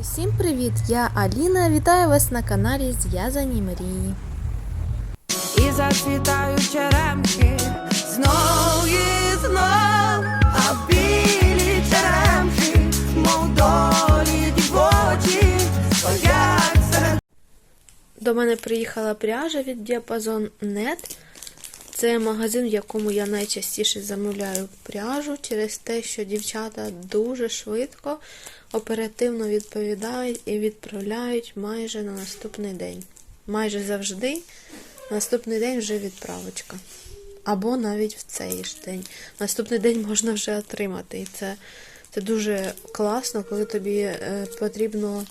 Усім привіт! Я Аліна. Вітаю вас на каналі Зв'язані мрії. І зацвітають черемхи знов і знов, а білі черемхи, мов долі дівочі, стоять До мене приїхала пряжа від Діапазон Net. Це магазин, в якому я найчастіше замовляю пряжу через те, що дівчата дуже швидко, оперативно відповідають і відправляють майже на наступний день. Майже завжди наступний день вже відправочка. Або навіть в цей ж день. Наступний день можна вже отримати. І це, це дуже класно, коли тобі е, потрібно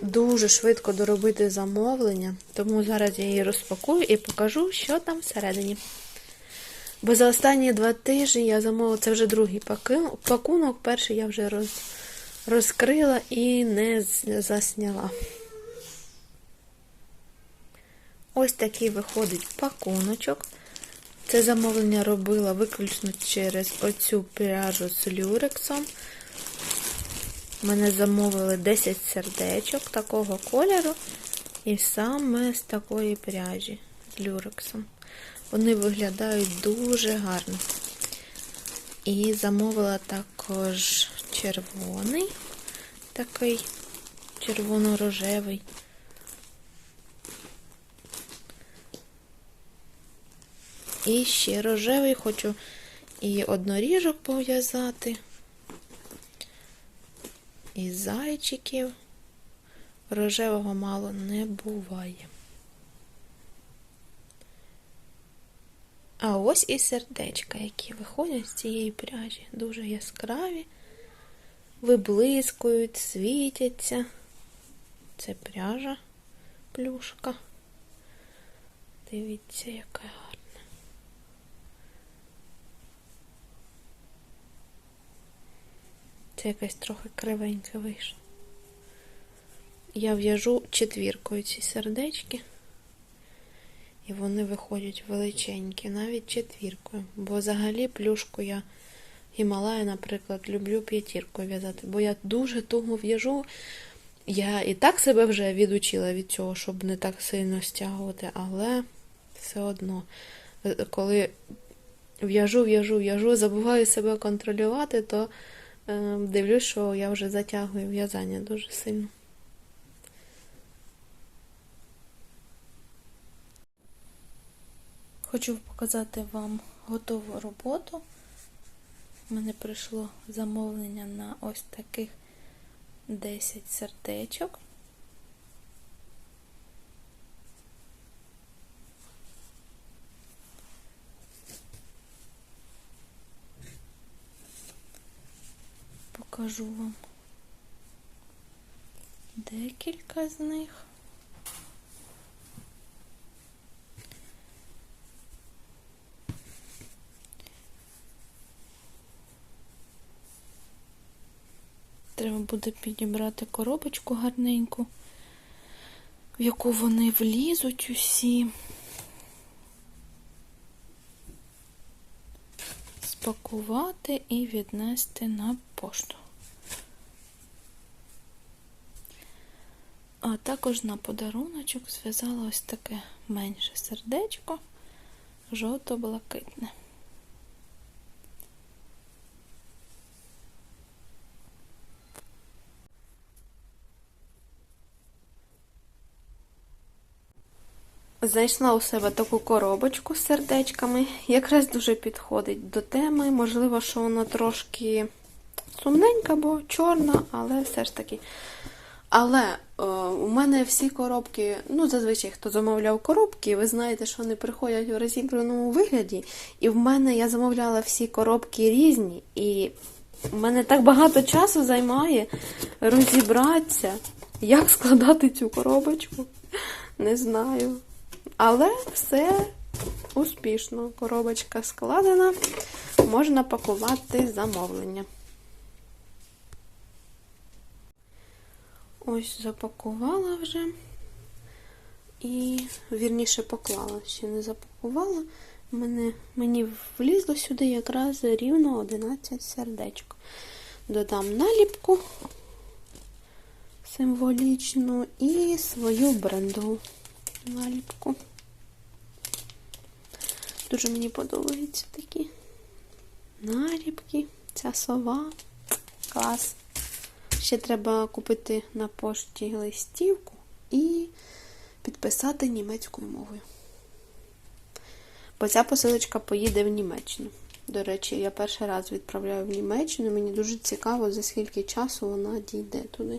дуже швидко доробити замовлення, тому зараз я її розпакую і покажу, що там всередині. Бо за останні два тижні я замовила, це вже другий пакунок, перший я вже роз, розкрила і не засняла. Ось такий виходить пакуночок. Це замовлення робила виключно через оцю пряжу з люрексом. Мене замовили 10 сердечок такого кольору і саме з такої пряжі з люрексом. Вони виглядають дуже гарно. І замовила також червоний, такий червоно-рожевий. І ще рожевий хочу і одноріжок пов'язати і зайчиків. Рожевого мало не буває. А ось і сердечка, які виходять з цієї пряжі. Дуже яскраві, виблискують, світяться. Це пряжа плюшка. Дивіться, яка Це якась трохи кривенька вийшла. Я в'яжу четвіркою ці сердечки, і вони виходять величенькі, навіть четвіркою. Бо взагалі плюшку я Гімалая, наприклад, люблю п'ятіркою в'язати, бо я дуже туго в'яжу. Я і так себе вже відучила від цього, щоб не так сильно стягувати, але все одно, коли в'яжу, в'яжу, в'яжу, забуваю себе контролювати, то дивлюсь, що я вже затягую в'язання дуже сильно. Хочу показати вам готову роботу. У мене прийшло замовлення на ось таких 10 сердечок. Покажу вам декілька з них. Треба буде підібрати коробочку гарненьку, в яку вони влізуть усі. Спакувати і віднести на пошту. А також на подаруночок зв'язала ось таке менше сердечко, жовто-блакитне. Знайшла у себе таку коробочку з сердечками. Якраз дуже підходить до теми. Можливо, що вона трошки сумненька, бо чорна, але все ж таки. Але е, у мене всі коробки, ну, зазвичай, хто замовляв коробки, ви знаєте, що вони приходять у розібраному вигляді. І в мене я замовляла всі коробки різні, і в мене так багато часу займає розібратися, як складати цю коробочку. Не знаю. Але все успішно. Коробочка складена, можна пакувати замовлення. Ось запакувала вже. І, вірніше, поклала, ще не запакувала. Мене, мені влізло сюди якраз рівно 11 сердечок. Додам наліпку символічну і свою брендову наліпку. Дуже мені подобаються такі наліпки. Ця сова. Клас. Ще треба купити на пошті листівку і підписати німецькою мовою. Бо ця посилочка поїде в Німеччину. До речі, я перший раз відправляю в Німеччину. Мені дуже цікаво, за скільки часу вона дійде туди.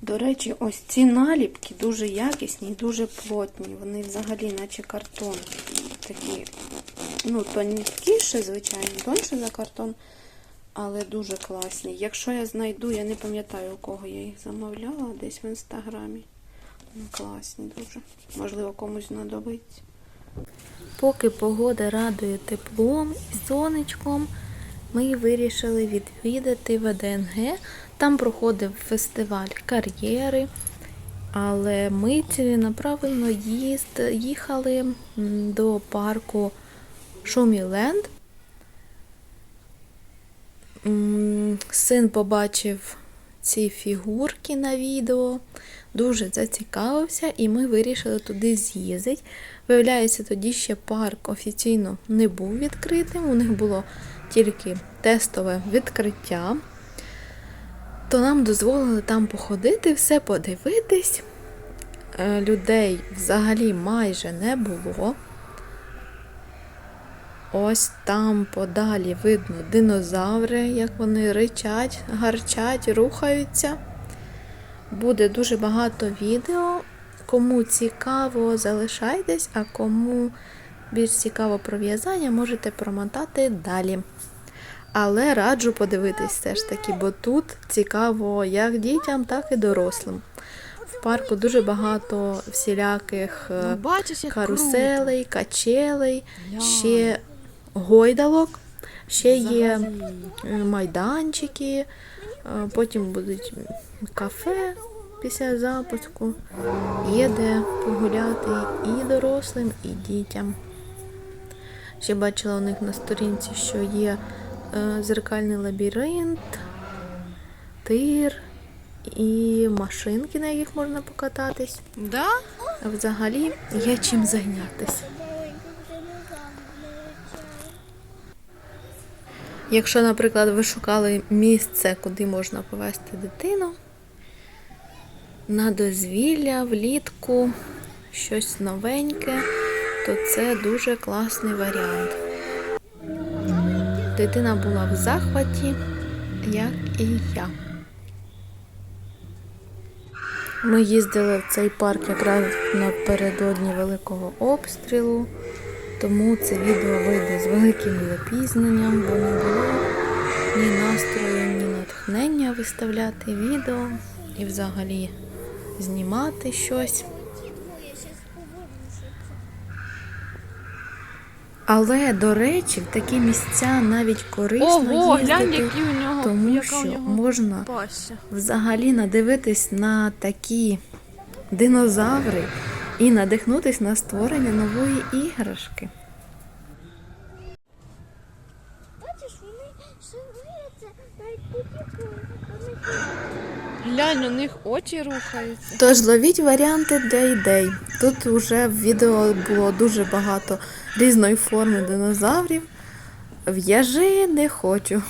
До речі, ось ці наліпки дуже якісні і дуже плотні. Вони взагалі, наче картон. Такі, ну, тонкіше, звичайно, тоньше за картон, але дуже класні. Якщо я знайду, я не пам'ятаю, у кого я їх замовляла, десь в інстаграмі. Ну, класні дуже. Можливо, комусь знадобиться. Поки погода радує теплом і сонечком, ми вирішили відвідати ВДНГ. Там проходив фестиваль кар'єри, але ми ціленаправленно їхали до парку М, Син побачив ці фігурки на відео, дуже зацікавився, і ми вирішили туди з'їздити. Виявляється, тоді ще парк офіційно не був відкритим, у них було тільки тестове відкриття. То нам дозволили там походити, все подивитись. Е, Людей взагалі майже не було. Ось там подалі видно динозаври, як вони ричать, гарчать, рухаються. Буде дуже багато відео. Кому цікаво, залишайтесь, а кому більш цікаво про в'язання, можете промотати далі. Але раджу подивитись все ж таки, бо тут цікаво як дітям, так і дорослим. В парку дуже багато всіляких е, Ну, каруселей, качелей, ще гойдалок, ще є е, майданчики, е, потім будуть кафе після запуску. Є де погуляти і дорослим, і дітям. Ще бачила у них на сторінці, що є е, зеркальний лабіринт, тир і машинки, на яких можна покататись. Да? А взагалі є чим зайнятися. Якщо, наприклад, ви шукали місце, куди можна повезти дитину на дозвілля влітку, щось новеньке, то це дуже класний варіант. Дитина була в захваті, як і я. Ми їздили в цей парк якраз напередодні великого обстрілу, тому це відео вийде з великим запізненням, бо не було ні настрою, ні натхнення виставляти відео і взагалі знімати щось. Але, до речі, в такі місця навіть корисно Ого, глянь, їздити, які у нього, тому яка що у нього можна паща. взагалі надивитись на такі динозаври і надихнутись на створення нової іграшки. Бачиш, вони шевеляться. Глянь, у них очі рухаються. Тож ловіть варіанти для ідей. Тут вже в відео було дуже багато різної форми динозаврів. В'яжи не хочу.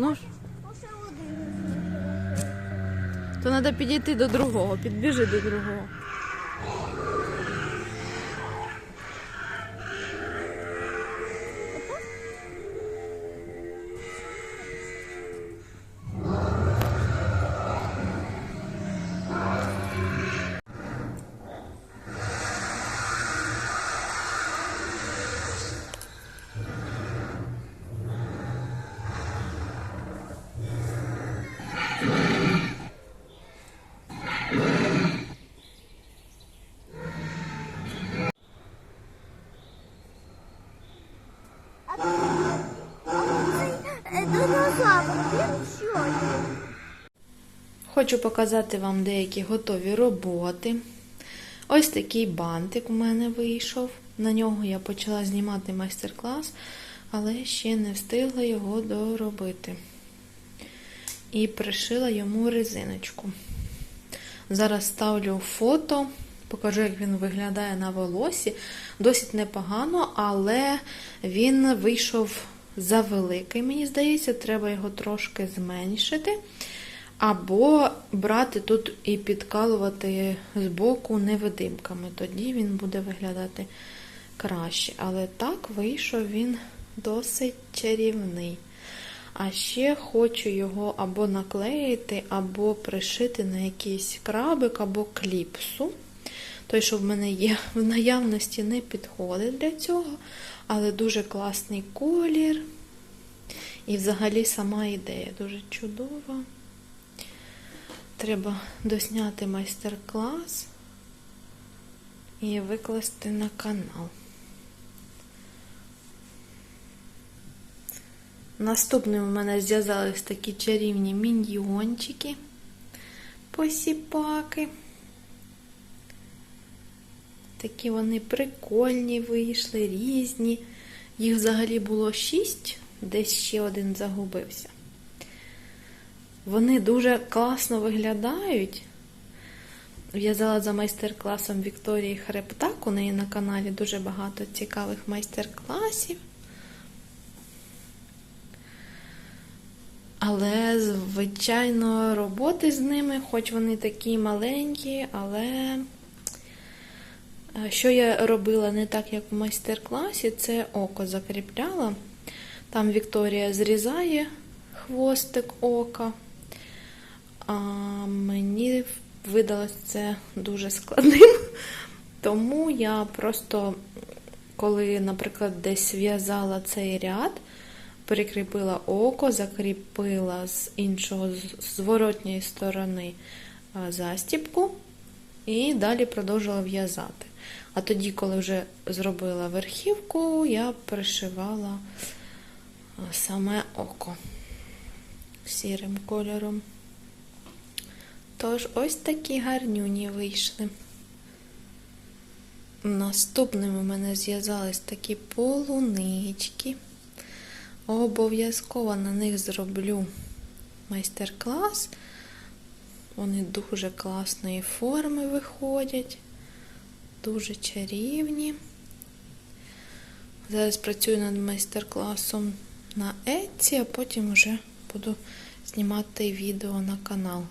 Ну ж. То треба підійти до другого, підбіжи до другого. Хочу показати вам деякі готові роботи. Ось такий бантик у мене вийшов. На нього я почала знімати майстер-клас, але ще не встигла його доробити. І пришила йому резиночку. Зараз ставлю фото, покажу, як він виглядає на волосі. Досить непогано, але він вийшов завеликий, мені здається, треба його трошки зменшити. Або брати тут і підкалувати з боку невидимками. Тоді він буде виглядати краще. Але так вийшов він досить чарівний. А ще хочу його або наклеїти, або пришити на якийсь крабик, або кліпсу. Той, що в мене є в наявності, не підходить для цього, але дуже класний колір. І взагалі сама ідея дуже чудова. Треба досняти майстер-клас і викласти на канал. Наступним у мене зв'язались такі чарівні міньйончики, посіпаки. Такі вони прикольні вийшли, різні. Їх взагалі було шість, десь ще один загубився. Вони дуже класно виглядають. В'язала за майстер-класом Вікторії Хребтак. У неї на каналі дуже багато цікавих майстер-класів. Але, звичайно, роботи з ними, хоч вони такі маленькі, але що я робила не так, як в майстер-класі, це око закріпляла. Там Вікторія зрізає хвостик ока. А мені видалось це дуже складним. Тому я просто, коли, наприклад, десь в'язала цей ряд, прикріпила око, закріпила з іншого зворотньої сторони застіпку і далі продовжила в'язати. А тоді, коли вже зробила верхівку, я пришивала саме око сірим кольором. Тож, ось такі гарнюні вийшли. Наступними у мене зв'язались такі полунички. Обов'язково на них зроблю майстер-клас. Вони дуже класної форми виходять, дуже чарівні. Зараз працюю над майстер-класом на Etsy, а потім вже буду знімати відео на канал.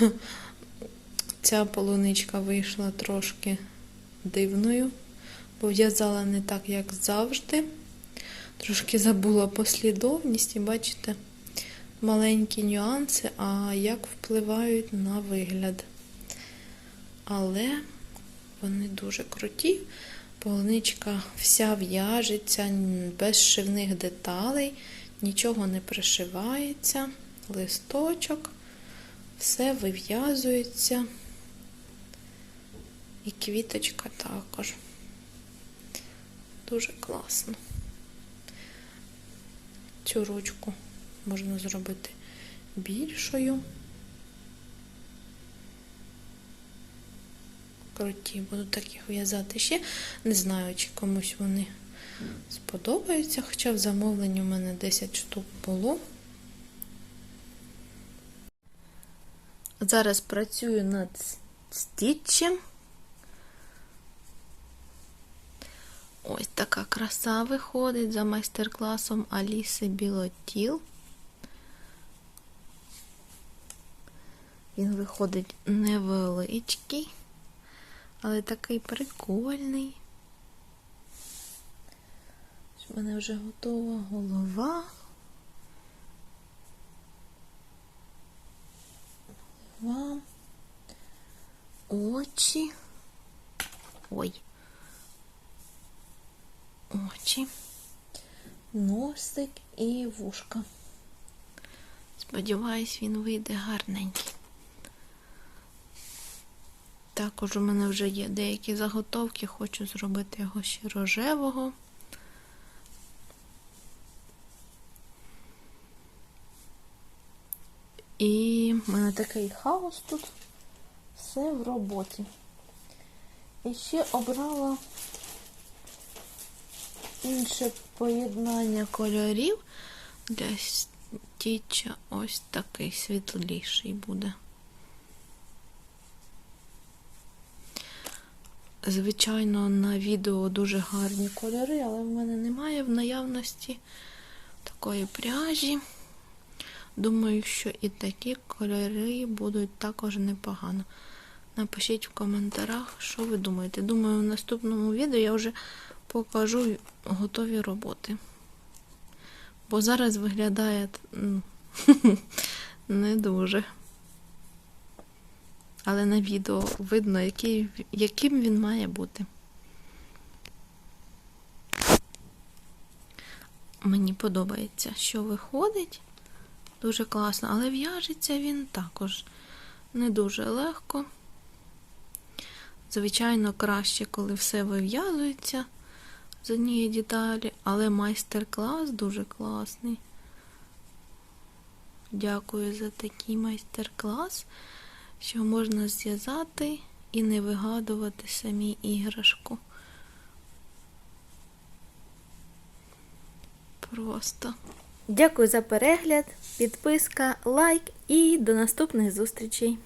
Ця полуничка вийшла трошки дивною, бо в'язала не так, як завжди. Трошки забула послідовність, і бачите, маленькі нюанси, а як впливають на вигляд. Але вони дуже круті. Полуничка вся в'яжеться, без шивних деталей, нічого не пришивається, листочок, все вив'язується. І квіточка також. Дуже класно. Цю ручку можна зробити більшою. Круті, буду таких в'язати ще. Не знаю, чи комусь вони сподобаються, хоча в замовленні у мене 10 штук було. Зараз працюю над стіччем. Ось така краса виходить за майстер-класом Аліси Білотіл. Він виходить невеличкий, але такий прикольний. У мене вже готова голова. Голова. Очі. Ой очі, носик і вушка. Сподіваюсь, він вийде гарненький. Також у мене вже є деякі заготовки, хочу зробити його ще рожевого. І У мене такий хаос тут. Все в роботі. І ще обрала інше поєднання кольорів для стіча ось такий світліший буде. Звичайно, на відео дуже гарні кольори, але в мене немає в наявності такої пряжі. Думаю, що і такі кольори будуть також непогано. Напишіть в коментарях, що ви думаєте. Думаю, в наступному відео я вже покажу готові роботи. Бо зараз виглядає не дуже. Але на відео видно, який, яким він має бути. Мені подобається, що виходить. Дуже класно, але в'яжеться він також не дуже легко. Звичайно, краще, коли все вив'язується з однієї деталі, але майстер-клас дуже класний. Дякую за такий майстер-клас, що можна зв'язати і не вигадувати самі іграшку. Просто. Дякую за перегляд, підписка, лайк і до наступних зустрічей!